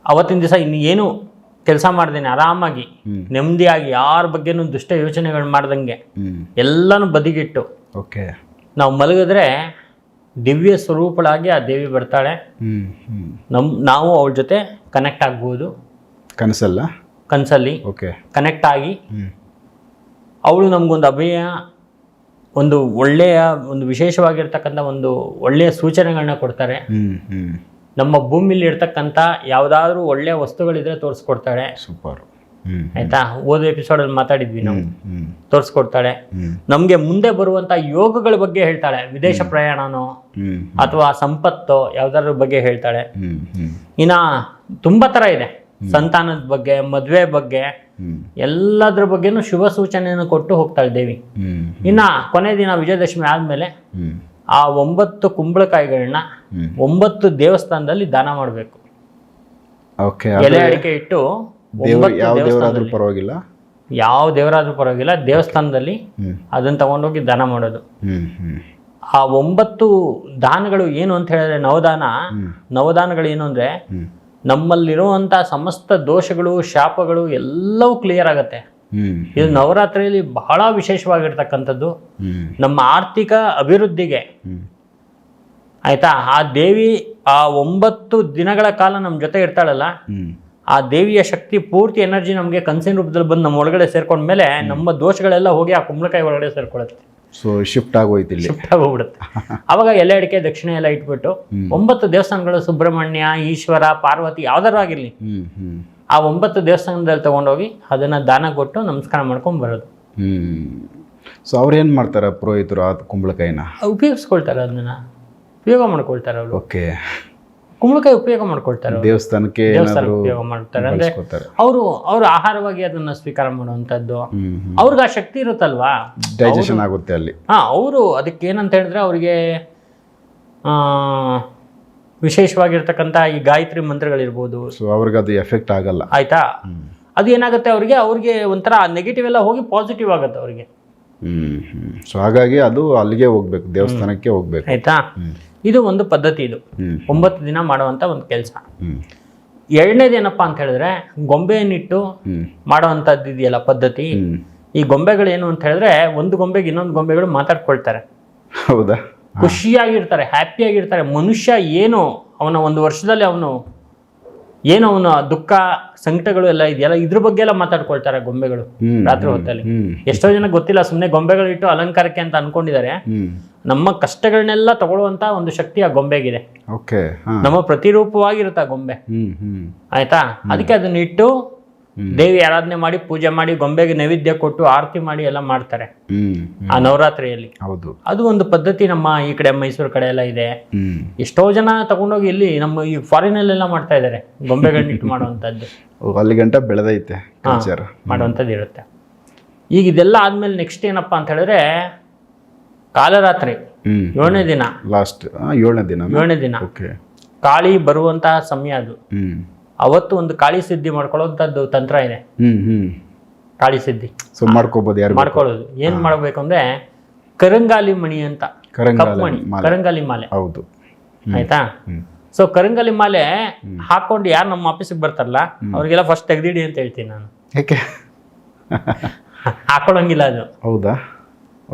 ಅವತ್ತಿನ ದಿವಸ ಇನ್ನು ಏನು ಕೆಲಸ ಮಾಡ್ದೇನೆ ಆರಾಮಾಗಿ. ನೆಮ್ಮದಿಯಾಗಿ ಯಾರ ಬಗ್ಗೆನೂ ದುಷ್ಟ ಯೋಚನೆಗಳು ಮಾಡ್ದಂಗೆ. ಎಲ್ಲಾನು ಬದಿಗಿಟ್ಟು. ಓಕೆ. ನಾವು ಮಲಗಿದ್ರೆ ದಿವ್ಯ ಸ್ವರೂಪಳಾಗಿ ಆ ದೇವಿ ಬರ್ತಾಳೆ. ನಮ್ ನಾವು ಅವಳ ಜೊತೆ ಕನೆಕ್ಟ್ ಆಗ್ಬೋದು. ಕನಸಲ್ಲ? ಕನಸಲ್ಲಿ. ಓಕೆ. ಕನೆಕ್ಟ್ ಆಗಿ ಅವಳು ನಮಗೊಂದು ಅಭಯ ಒಂದು ಒಳ್ಳೆಯ ಒಂದು ವಿಶೇಷವಾಗಿರ್ತಕ್ಕಂಥ ಒಂದು ಒಳ್ಳೆಯ ಸೂಚನೆಗಳನ್ನ ಕೊಡ್ತಾರೆ. ನಮ್ಮ ಭೂಮಿಲಿ ಇರ್ತಕ್ಕಂಥ ಯಾವುದಾದ್ರೂ ಒಳ್ಳೆ ವಸ್ತುಗಳಿದ್ರೆ ತೋರಿಸ್ಕೊಡ್ತಾಳೆ. ಸೂಪರ್ ಆಯ್ತಾ? ಆಯ್ತಾ ಎಪಿಸೋಡ್ ಅಲ್ಲಿ ಮಾತಾಡಿದ್ವಿ ನಾವು. ತೋರಿಸ್ಕೊಡ್ತಾಳೆ. ನಮ್ಗೆ ಮುಂದೆ ಬರುವಂತ ಯೋಗಗಳ ಬಗ್ಗೆ ಹೇಳ್ತಾಳೆ. ವಿದೇಶ ಪ್ರಯಾಣನೋ ಅಥವಾ ಸಂಪತ್ತೋ ಯಾವ್ದಾದ್ರ ಬಗ್ಗೆ ಹೇಳ್ತಾಳೆ. ಇನ್ನ ತುಂಬಾ ತರ ಇದೆ. ಸಂತಾನದ ಬಗ್ಗೆ ಮದ್ವೆ ಬಗ್ಗೆ ಎಲ್ಲದ್ರ ಬಗ್ಗೆನೂ ಶುಭ ಸೂಚನೆಯನ್ನು ಕೊಟ್ಟು ಹೋಗ್ತಾಳೆ ದೇವಿ. ಇನ್ನ ಕೊನೆ ದಿನ ವಿಜಯದಶಮಿ ಆದ್ಮೇಲೆ ಆ ಒಂಬತ್ತು ಕುಂಬಳಕಾಯಿಗಳನ್ನ. ಒಂಬತ್ತು ದೇವಸ್ಥಾನದಲ್ಲಿ ದಾನ ಮಾಡಬೇಕು. ಎಲೆ ಅಡಿಕೆ ಇಟ್ಟು ಯಾವ ದೇವರಾದ್ರೂ ಪರವಾಗಿಲ್ಲ? ಯಾವ ದೇವರಾದ್ರೂ ಪರವಾಗಿಲ್ಲ ದೇವಸ್ಥಾನದಲ್ಲಿ ಅದನ್ನ ತಗೊಂಡೋಗಿ ದಾನ ಮಾಡೋದು. ಆ ಒಂಬತ್ತು ದಾನಗಳು ಏನು ಅಂತ ಹೇಳಿದ್ರೆ ನವದಾನ ನವದಾನಗಳು ಏನು ಅಂದ್ರೆ ನಮ್ಮಲ್ಲಿರುವಂತಹ ನಮ್ಮಲ್ಲಿರುವಂತ ಸಮಸ್ತ ದೋಷಗಳು ಶಾಪಗಳು ಎಲ್ಲವೂ ಕ್ಲಿಯರ್ ಆಗತ್ತೆ. ಇದು ನವರಾತ್ರಿಯಲ್ಲಿ ಬಹಳ ವಿಶೇಷವಾಗಿರ್ತಕ್ಕಂಥದ್ದು. ನಮ್ಮ ಆರ್ಥಿಕ ಅಭಿವೃದ್ಧಿಗೆ ಆಯ್ತಾ? ಆ ದೇವಿ ಆ ಒಂಬತ್ತು ದಿನಗಳ ಕಾಲ ನಮ್ಮ ಜೊತೆ ಇರ್ತಾಳಲ್ಲ ಆ ದೇವಿಯ ಶಕ್ತಿ ಪೂರ್ತಿ ಎನರ್ಜಿ ನಮಗೆ ಕನಸಿನ ರೂಪದಲ್ಲಿ ಬಂದು ನಮ್ಮ ಒಳಗಡೆ ಸೇರ್ಕೊಂಡ ಮೇಲೆ ನಮ್ಮ ದೋಷಗಳೆಲ್ಲ ಹೋಗಿ ಆ ಕುಂಬಳಕಾಯಿ ಒಳಗಡೆ ಸೇರ್ಕೊಳ್ಳುತ್ತೆ ಸೊ ಶಿಫ್ಟ್ ಆಗೋಯ್ತು ಇಲ್ಲಿ. ಶಿಫ್ಟ್ ಆಗೋಗ್ಬಿಡುತ್ತೆ. ಅವಾಗ ಎಲೆ ಅಡಿಕೆ ದಕ್ಷಿಣ ಎಲ್ಲ ಇಟ್ಬಿಟ್ಟು ಒಂಬತ್ತು ದೇವಸ್ಥಾನಗಳು ಸುಬ್ರಹ್ಮಣ್ಯ ಈಶ್ವರ ಪಾರ್ವತಿ ಯಾವ್ದಾರು ಆಗಿರಲಿ. ಆ ಒಂಬತ್ತು ದೇವಸ್ಥಾನದಲ್ಲಿ ತಗೊಂಡೋಗಿ ಅದನ್ನ ದಾನ ಕೊಟ್ಟು ನಮಸ್ಕಾರ ಮಾಡ್ಕೊಂಡ್ ಬರೋದು. ಹ್ಮ್. ಸೊ ಏನು ಮಾಡ್ತಾರೆ ಪುರೋಹಿತರು ಆ ಕುಂಬಳಕಾಯಿನ? ಉಪಯೋಗಿಸ್ಕೊಳ್ತಾರೆ ಅದನ್ನ. ಉಪಯೋಗ ಮಾಡ್ಕೊಳ್ತಾರೆ ಅವರು. ಓಕೆ. ಕುಂಬಳಕಾಯಿ ಉಪಯೋಗ ಮಾಡ್ಕೊಳ್ತಾರೆ. ದೇವಸ್ಥಾನಕ್ಕೆ ದೇವಸ್ಥಾನ ಉಪಯೋಗ ಮಾಡ್ತಾರೆ. ಅಂದ್ರೆ ಅವರು ಅವರು ಆಹಾರವಾಗಿ ಅದನ್ನ ಸ್ವೀಕಾರ ಮಾಡುವಂತದ್ದು ಅವ್ರಿಗೆ ಆ ಶಕ್ತಿ ಇರುತ್ತಲ್ವಾ? ಡೈಜೆಷನ್ ಆಗುತ್ತೆ ಅಲ್ಲಿ. ಹಾ ಅವರು ಅದಕ್ಕೆ ಏನಂತ ಹೇಳಿದ್ರೆ ಅವ್ರಿಗೆ ವಿಶೇಷವಾಗಿರ್ತಕ್ಕಂಥ ಈ ಗಾಯತ್ರಿ ಮಂತ್ರಗಳಿರ್ಬೋದು. ಸೊ ಅವ್ರಿಗೆ ಅದು ಎಫೆಕ್ಟ್ ಆಗಲ್ಲ. ಆಯ್ತಾ? ಅದು ಏನಾಗುತ್ತೆ ಅವ್ರಿಗೆ ಅವ್ರಿಗೆ ಒಂಥರ ನೆಗೆಟಿವ್ ಎಲ್ಲ ಹೋಗಿ ಪಾಸಿಟಿವ್ ಆಗುತ್ತೆ ಅವ್ರಿಗೆ. ಸೊ ಹಾಗಾಗಿ ಅದು ಅಲ್ಲಿಗೆ ಹೋಗ್ಬೇಕು ದೇವಸ್ಥಾನಕ್ಕೆ ಹೋಗ್ಬೇಕು. ಆಯ್ತಾ? ಇದು ಒಂದು ಪದ್ಧತಿ ಇದು. ಒಂಬತ್ತು ದಿನ ಮಾಡುವಂತ ಒಂದು ಕೆಲಸ. ಏನಪ್ಪಾ ಅಂತ ಹೇಳಿದ್ರೆ ಗೊಂಬೆಯನ್ನಿಟ್ಟು ಮಾಡುವಂತದ್ದು ಮಾಡುವಂಥದ್ದು ಇದೆಯಲ್ಲ ಪದ್ಧತಿ? ಈ ಗೊಂಬೆಗಳು ಏನು ಅಂತ ಹೇಳಿದ್ರೆ ಒಂದು ಗೊಂಬೆಗೆ ಇನ್ನೊಂದು ಗೊಂಬೆಗಳು ಮಾತಾಡ್ಕೊಳ್ತಾರೆ. ಹೌದಾ? ಖುಷಿಯಾಗಿರ್ತಾರೆ ಹ್ಯಾಪಿಯಾಗಿರ್ತಾರೆ. ಮನುಷ್ಯ ಏನು ಅವನ ಒಂದು ವರ್ಷದಲ್ಲಿ ಅವನು ಏನು ಅವನ ದುಃಖ ಸಂಕಟಗಳು ಎಲ್ಲ ಇದೆಯಲ್ಲ ಇದ್ರ ಬಗ್ಗೆ ಎಲ್ಲ ಮಾತಾಡ್ಕೊಳ್ತಾರೆ ಗೊಂಬೆಗಳು ರಾತ್ರಿ ಹೊತ್ತಲ್ಲಿ. ಎಷ್ಟೋ ಜನ ಗೊತ್ತಿಲ್ಲ ಸುಮ್ಮನೆ ಗೊಂಬೆಗಳು ಇಟ್ಟು ಅಲಂಕಾರಕ್ಕೆ ಅಂತ ಅನ್ಕೊಂಡಿದ್ದಾರೆ. ನಮ್ಮ ಕಷ್ಟಗಳನ್ನೆಲ್ಲ ತಗೊಳ್ಳುವಂತ ಒಂದು ಶಕ್ತಿ ಆ ಗೊಂಬೆಗಿದೆ. ನಮ್ಮ ಪ್ರತಿರೂಪವಾಗಿರುತ್ತೆ ಆ ಗೊಂಬೆ. ಆಯ್ತಾ? ಅದಕ್ಕೆ ಅದನ್ನ ಇಟ್ಟು ದೇವಿ ಆರಾಧನೆ ಮಾಡಿ ಪೂಜೆ ಮಾಡಿ ಗೊಂಬೆಗೆ ನೈವೇದ್ಯ ಕೊಟ್ಟು ಆರತಿ ಮಾಡಿ ಎಲ್ಲ ಮಾಡ್ತಾರೆ. ಆ ನವರಾತ್ರಿಯಲ್ಲಿ. ಹೌದು. ಅದು ಒಂದು ಪದ್ಧತಿ ನಮ್ಮ ಈ ಕಡೆ ಮೈಸೂರು ಕಡೆ ಎಲ್ಲ ಇದೆ. ಎಷ್ಟೋ ಜನ ತಗೊಂಡೋಗಿ ಇಲ್ಲಿ ನಮ್ಮ ಈ ಫಾರಿನ್ ಅಲ್ಲೆಲ್ಲ ಮಾಡ್ತಾ ಇದ್ದಾರೆ. ಗೊಂಬೆಗಳನ್ನ ಇಟ್ಟು ಮಾಡುವಂತದ್ದು ಅಲ್ಲಿ ಗಂಟ ಬೆಳೆದೈತೆ ಮಾಡುವಂತದ್ದು ಮಾಡುವಂಥದ್ದು ಇರುತ್ತೆ. ಈಗ ಇದೆಲ್ಲ ಆದ್ಮೇಲೆ ನೆಕ್ಸ್ಟ್ ಏನಪ್ಪಾ ಅಂತ ಹೇಳಿದ್ರೆ ಕಾಲರಾತ್ರಿ. ಹ್ಮ್. ಏಳನೇ ದಿನ. ಲಾಸ್ಟ್ ಏಳನೇ ದಿನ. ಏಳನೇ ದಿನ. ಕಾಳಿ ಬರುವಂತಹ ಸಮಯ ಅದು. ಹ್ಮ್. ಅವತ್ತು ಒಂದು ಕಾಳಿ ಸಿದ್ಧಿ ಮಾಡ್ಕೊಳ್ಳೋಂಥದ್ದು ತಂತ್ರ ಇದೆ. ಕಾಳಿ ಸಿದ್ಧಿ. ಸೊ ಮಾಡ್ಕೋಬಹುದು ಯಾರು ಮಾಡ್ಕೊಳ್ಳೋದು. ಏನ್ ಮಾಡ್ಬೇಕು ಅಂದ್ರೆ ಕರಂಗಾಲಿ ಮಣಿ ಅಂತ. ಕರಂಗಾಲಿ ಮಣಿ ಕರಂಗಾಲಿ ಮಾಲೆ. ಹೌದು. ಆಯ್ತಾ? ಸೊ ಕರಂಗಾಲಿ ಮಾಲೆ ಹಾಕೊಂಡು ಯಾರು ನಮ್ಮ ಆಫೀಸಿಗೆ ಬರ್ತಾರಲ್ಲ ಅವ್ರಿಗೆಲ್ಲ ಫಸ್ಟ್ ತೆಗ್ದಿಡಿ ಅಂತ ಹೇಳ್ತೀನಿ ನಾನು. ಯಾಕೆ? ಹಾಕೊಳ್ಳೋಂಗಿಲ್ಲ ಅದು. ಹೌದಾ?